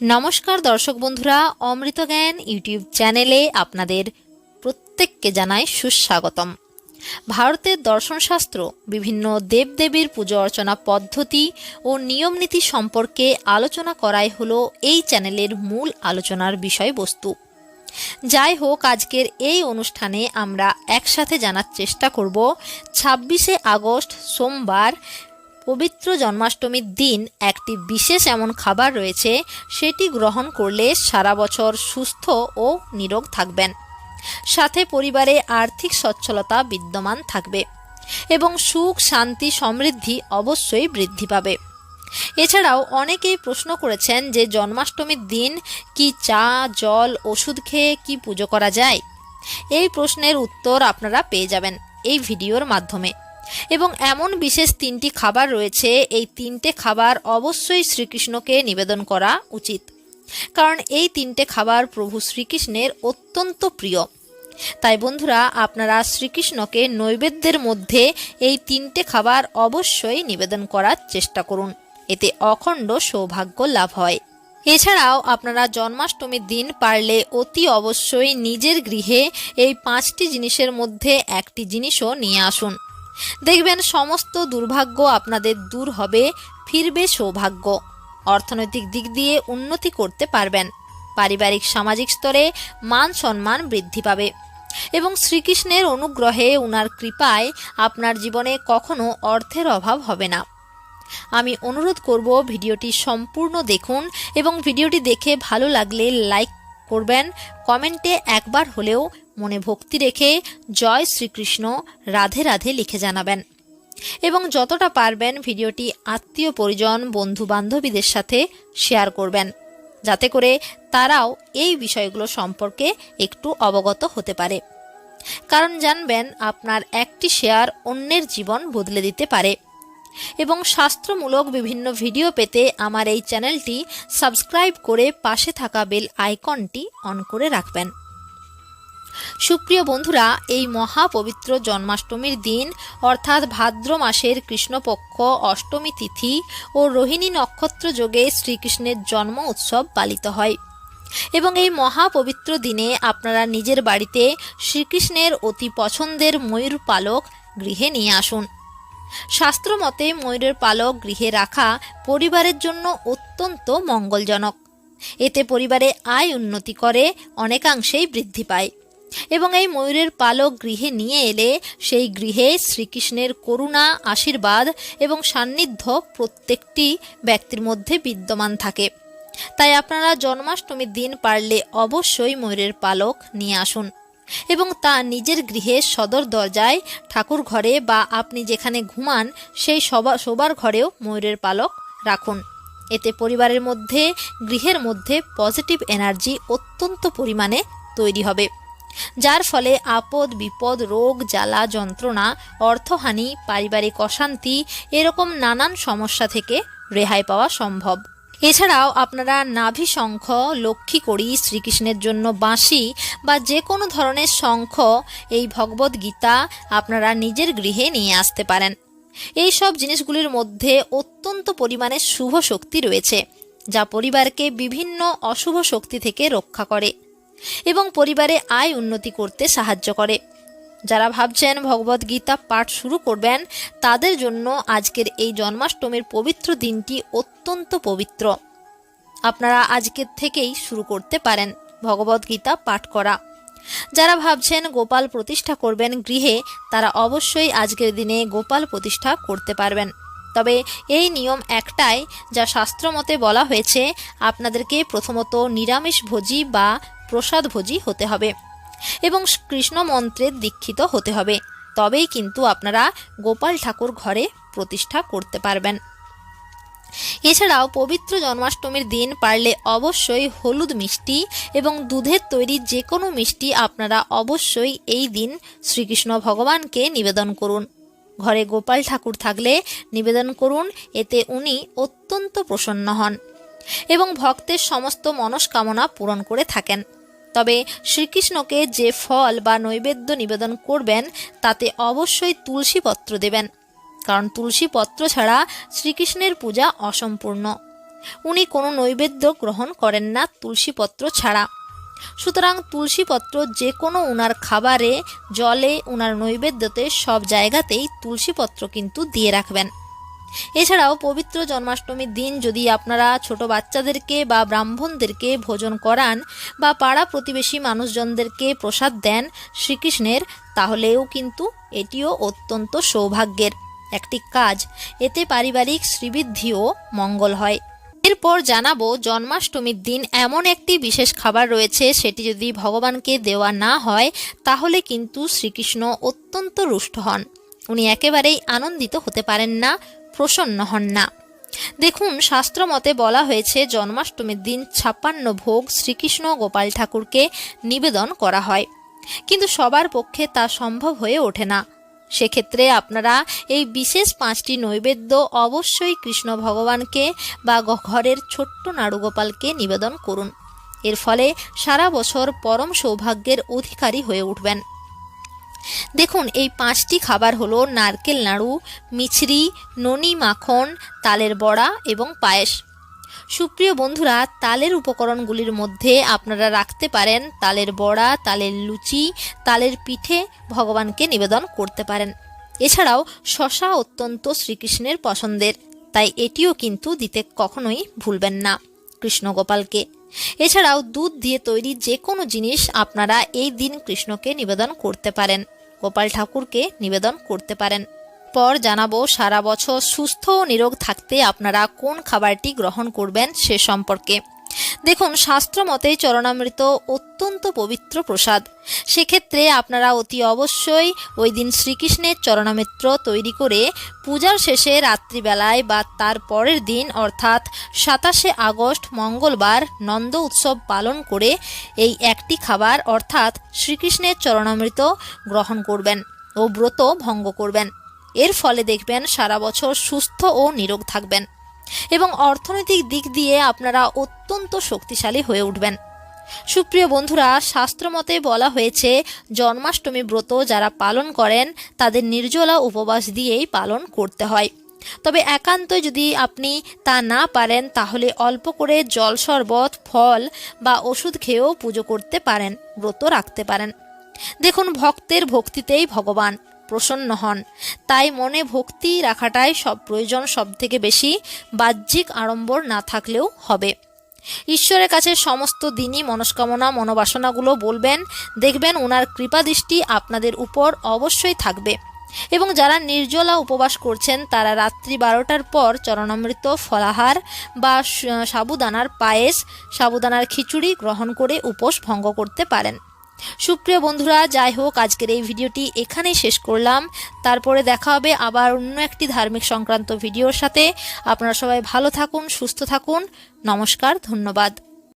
নমস্কার দর্শক বন্ধুরা, অমৃত জ্ঞান ইউটিউব চ্যানেলে আপনাদের প্রত্যেককে জানাই সুস্বাগতম। ভারতের দর্শনশাস্ত্র, বিভিন্ন দেবদেবীর পুজো অর্চনা পদ্ধতি ও নিয়মনীতি সম্পর্কে আলোচনা করাই হলো এই চ্যানেলের মূল আলোচনার বিষয়বস্তু। যাই হোক, আজকের এই অনুষ্ঠানে আমরা একসাথে জানার চেষ্টা করব। ছাব্বিশে আগস্ট, সোমবার পবিত্র জন্মাষ্টমীর দিন একটি বিশেষ এমন খাবার রয়েছে, সেটি গ্রহণ করলে সারা বছর সুস্থ ও নিরোগ থাকবেন। সাথে পরিবারে আর্থিক সচ্ছলতা বিদ্যমান থাকবে এবং সুখ, শান্তি, সমৃদ্ধি অবশ্যই বৃদ্ধি পাবে। এছাড়াও অনেকেই প্রশ্ন করেছেন যে জন্মাষ্টমীর দিন কি চা, জল, ওষুধ খেয়ে কি পুজো করা যায়? এই প্রশ্নের উত্তর আপনারা পেয়ে যাবেন এই ভিডিওর মাধ্যমে। এবং এমন বিশেষ তিনটি খাবার রয়েছে, এই তিনটে খাবার অবশ্যই শ্রীকৃষ্ণকে নিবেদন করা উচিত। কারণ এই তিনটে খাবার প্রভু শ্রীকৃষ্ণের অত্যন্ত প্রিয়। তাই বন্ধুরা, আপনারা শ্রীকৃষ্ণকে নৈবেদ্যের মধ্যে এই তিনটে খাবার অবশ্যই নিবেদন করার চেষ্টা করুন। এতে অখণ্ড সৌভাগ্য লাভ হয়। এছাড়াও আপনারা জন্মাষ্টমীর দিন পারলে অতি অবশ্যই নিজের গৃহে এই পাঁচটি জিনিসের মধ্যে একটি জিনিসও নিয়ে আসুন। দেখবেন সমস্ত দুর্ভাগ্য আপনাদের দূর হবে, ফিরবে সৌভাগ্য। অর্থনৈতিক দিক দিয়ে উন্নতি করতে পারবেন। পারিবারিক সামাজিক স্তরে মান সম্মান বৃদ্ধি পাবে। এবং শ্রীকৃষ্ণের অনুগ্রহে উনার কৃপায় আপনার জীবনে কখনো অর্থের অভাব হবে না। আমি অনুরোধ করব ভিডিওটি সম্পূর্ণ দেখুন এবং ভিডিওটি দেখে ভালো লাগলে লাইক করবেন। কমেন্টে একবার হলেও মনে ভক্তি রেখে জয় শ্রীকৃষ্ণ, রাধে রাধে লিখে জানাবেন। এবং যতটা পারবেন ভিডিওটি আত্মীয় পরিজন বন্ধু বান্ধবীদের সাথে শেয়ার করবেন, যাতে করে তারাও এই বিষয়গুলো সম্পর্কে একটু অবগত হতে পারে। কারণ জানবেন, আপনার একটি শেয়ার অন্যের জীবন বদলে দিতে পারে। এবং শাস্ত্রমূলক বিভিন্ন ভিডিও পেতে আমার এই চ্যানেলটি সাবস্ক্রাইব করে পাশে থাকা বেল আইকনটি অন করে রাখবেন। সুপ্রিয় বন্ধুরা, এই মহাপবিত্র জন্মাষ্টমীর দিন, অর্থাৎ ভাদ্র মাসের কৃষ্ণপক্ষ, অষ্টমী তিথি ও রোহিণী নক্ষত্র যোগে শ্রীকৃষ্ণের জন্ম উৎসব পালিত হয়। এবং এই মহাপবিত্র দিনে আপনারা নিজের বাড়িতে শ্রীকৃষ্ণের অতি পছন্দের ময়ূর পালক গৃহে নিয়ে আসুন। শাস্ত্রমতে ময়ূরের পালক গৃহে রাখা পরিবারের জন্য অত্যন্ত মঙ্গলজনক। এতে পরিবারে আয় উন্নতি করে, অনেকাংশেই বৃদ্ধি পায়। এবং এই ময়ূরের পালক গৃহে নিয়ে এলে সেই গৃহে শ্রীকৃষ্ণের করুণা, আশীর্বাদ এবং সান্নিধ্য প্রত্যেকটি ব্যক্তির মধ্যে বিদ্যমান থাকে। তাই আপনারা জন্মাষ্টমীর দিন পারলে অবশ্যই ময়ূরের পালক নিয়ে আসুন। এবং তা নিজের গৃহের সদর দরজায়, ঠাকুর ঘরে বা আপনি যেখানে ঘুমান, সেই সবা, শোবার ঘরেও ময়ূরের পালক রাখুন। এতে পরিবারের মধ্যে, গৃহের মধ্যে পজিটিভ এনার্জি অত্যন্ত পরিমাণে তৈরি হবে। যার ফলে আপদ, বিপদ, রোগ, জ্বালা, যন্ত্রণা, অর্থহানি, পারিবারিক অশান্তি, এরকম নানান সমস্যা থেকে রেহাই পাওয়া সম্ভব। এছাড়াও আপনারা নাভি শঙ্খ, লক্ষ্মী করি, শ্রীকৃষ্ণের জন্য বাঁশি বা যে কোনো ধরনের শঙ্খ, এই ভগবদ গীতা আপনারা নিজের গৃহে নিয়ে আসতে পারেন। এই সব জিনিসগুলির মধ্যে অত্যন্ত পরিমাণে শুভ শক্তি রয়েছে, যা পরিবারকে বিভিন্ন অশুভ শক্তি থেকে রক্ষা করে এবং পরিবারে আয় উন্নতি করতে সাহায্য করে। যারা ভাবছেন ভগবদ গীতা পাঠ শুরু করবেন, তাদের জন্য আজকের এই জন্মাষ্টমীর পবিত্র দিনটি অত্যন্ত পবিত্র। আপনারা আজকের থেকেই শুরু করতে পারেন ভগবদ গীতা পাঠ করা। যারা ভাবছেন গোপাল প্রতিষ্ঠা করবেন গৃহে, তারা অবশ্যই আজকের দিনে গোপাল প্রতিষ্ঠা করতে পারবেন। তবে এই নিয়ম একটাই, যা শাস্ত্রমতে বলা হয়েছে, আপনাদেরকে প্রথমত নিরামিষ ভোজি বা প্রসাদ ভোজি হতে হবে। এবং কৃষ্ণ মন্ত্রে দীক্ষিত হতে হবে। তবেই কিন্তু আপনারা গোপাল ঠাকুর ঘরে প্রতিষ্ঠা করতে পারবেন। এছাড়াও পবিত্র জন্মাষ্টমীর দিন পারলে অবশ্যই হলুদ মিষ্টি এবং দুধের তৈরি যে কোনো মিষ্টি আপনারা অবশ্যই এই দিন শ্রীকৃষ্ণ ভগবানকে নিবেদন করুন। ঘরে গোপাল ঠাকুর থাকলে নিবেদন করুন, এতে উনি অত্যন্ত প্রসন্ন হন এবং ভক্তের সমস্ত মনস্কামনা পূরণ করে থাকেন। তবে শ্রীকৃষ্ণকে যে ফল বা নৈবেদ্য নিবেদন করবেন, তাতে অবশ্যই তুলসী পত্র দেবেন। কারণ তুলসী পত্র ছাড়া শ্রীকৃষ্ণের পূজা অসম্পূর্ণ। উনি কোনো নৈবেদ্য গ্রহণ করেন না তুলসীপত্র ছাড়া। সুতরাং তুলসীপত্র যে কোনো উনার খাবারে, জলে উনার নৈবেদ্যতে সব জায়গাতেই তুলসীপত্র কিন্তু দিয়ে রাখবেন। এছাড়াও পবিত্র জন্মাষ্টমীর দিন যদি আপনারা ছোট বাচ্চাদেরকে বা ব্রাহ্মণদেরকে ভোজন করান বা পাড়া প্রতিবেশী মানুষজনদেরকে প্রসাদ দেন শ্রীকৃষ্ণের, তাহলেও কিন্তু এটিও অত্যন্ত সৌভাগ্যের একটি কাজ। এতে পারিবারিক শ্রীবৃদ্ধিও মঙ্গল হয়। এরপর জানাব জন্মাষ্টমীর দিন এমন একটি বিশেষ খাবার রয়েছে, সেটি যদি ভগবানকে দেওয়া না হয়, তাহলে কিন্তু শ্রীকৃষ্ণ অত্যন্ত রুষ্ট হন। উনি একেবারেই আনন্দিত হতে পারেন না। প্রসন্ন হন না। দেখুন শাস্ত্র মতে বলা হয়েছে, জন্মাষ্টমীর দিন ছাপ্পান্ন ভোগ শ্রীকৃষ্ণ গোপাল ঠাকুরকে নিবেদন করা হয়। কিন্তু সবার পক্ষে তা সম্ভব হয়ে ওঠে না। সেক্ষেত্রে আপনারা এই বিশেষ পাঁচটি নৈবেদ্য অবশ্যই কৃষ্ণ ভগবানকে বা ঘরের ছোট্ট নাড়ুগোপালকে নিবেদন করুন। এর ফলে সারা বছর পরম সৌভাগ্যের অধিকারী হয়ে উঠবেন। দেখুন, এই পাঁচটি খাবার হলো নারকেল নাড়ু, মিছরি, ননি মাখন, তালের বড়া এবং পায়েস। সুপ্রিয় বন্ধুরা, তালের উপকরণগুলির মধ্যে আপনারা রাখতে পারেন তালের বড়া, তালের লুচি, তালের পিঠে ভগবানকে নিবেদন করতে পারেন। এছাড়াও শশা অত্যন্ত শ্রীকৃষ্ণের পছন্দের, তাই এটিও কিন্তু দিতে কখনোই ভুলবেন না কৃষ্ণগোপালকে। এছাড়াও দুধ দিয়ে তৈরি যে কোনো জিনিস আপনারা এই দিন কৃষ্ণকে নিবেদন করতে পারেন। গোপাল ঠাকুরকে নিবেদন করতে পারেন। পর জানাব, সারা বছর সুস্থ ও নিরোগ থাকতে আপনারা কোন খাবারটি গ্রহণ করবেন সে সম্পর্কে। দেখুন, শাস্ত্র মতে চরণামৃত অত্যন্ত পবিত্র প্রসাদ। সেক্ষেত্রে আপনারা অতি অবশ্যই ওই দিন শ্রীকৃষ্ণের চরণামৃত তৈরি করে পূজার শেষে রাত্রিবেলায় বা তার পরের দিন, অর্থাৎ সাতাশে আগস্ট, মঙ্গলবার নন্দ উৎসব পালন করে এই একটি খাবার, অর্থাৎ শ্রীকৃষ্ণের চরণামৃত গ্রহণ করবেন ও ব্রত ভঙ্গ করবেন। এর ফলে দেখবেন সারা বছর সুস্থ ও নিরোগ থাকবেন। এবং অর্থনৈতিক দিক দিয়ে আপনারা অত্যন্ত শক্তিশালী হয়ে উঠবেন। সুপ্রিয় বন্ধুরা, শাস্ত্রমতে বলা হয়েছে, জন্মাষ্টমী ব্রত যারা পালন করেন, তাদের নির্জলা উপবাস দিয়েই পালন করতে হয়। তবে একান্ত যদি আপনি তা না পারেন, তাহলে অল্প করে জল শরবত, ফল বা ওষুধ খেয়েও পুজো করতে পারেন, ব্রত রাখতে পারেন। দেখুন, ভক্তের ভক্তিতেই ভগবান। প্রসন্ন হন। তাই মনে ভক্তি রাখাটাই সব প্রয়োজন সব থেকে বেশি, বাহ্যিক আড়ম্বর না থাকলেও হবে। ঈশ্বরের কাছে সমস্ত দিনই মনস্কামনা, মনোবাসনাগুলো বলবেন, দেখবেন ওনার কৃপাদৃষ্টি আপনাদের উপর অবশ্যই থাকবে। এবং যারা নির্জলা উপবাস করছেন, তারা রাত্রি বারোটার পর চরণামৃত, ফলাহার বা সাবুদানার পায়েস, সাবুদানার খিচুড়ি গ্রহণ করে উপোস ভঙ্গ করতে পারেন। সুপ্রিয় বন্ধুরা, যাই হোক, আজকের এই ভিডিওটি এখানেই শেষ করলাম। তারপরে দেখা হবে আবার অন্য একটি ধার্মিক সংক্রান্ত ভিডিওর সাথে। আপনারা সবাই ভালো থাকুন, সুস্থ থাকুন। নমস্কার, ধন্যবাদ।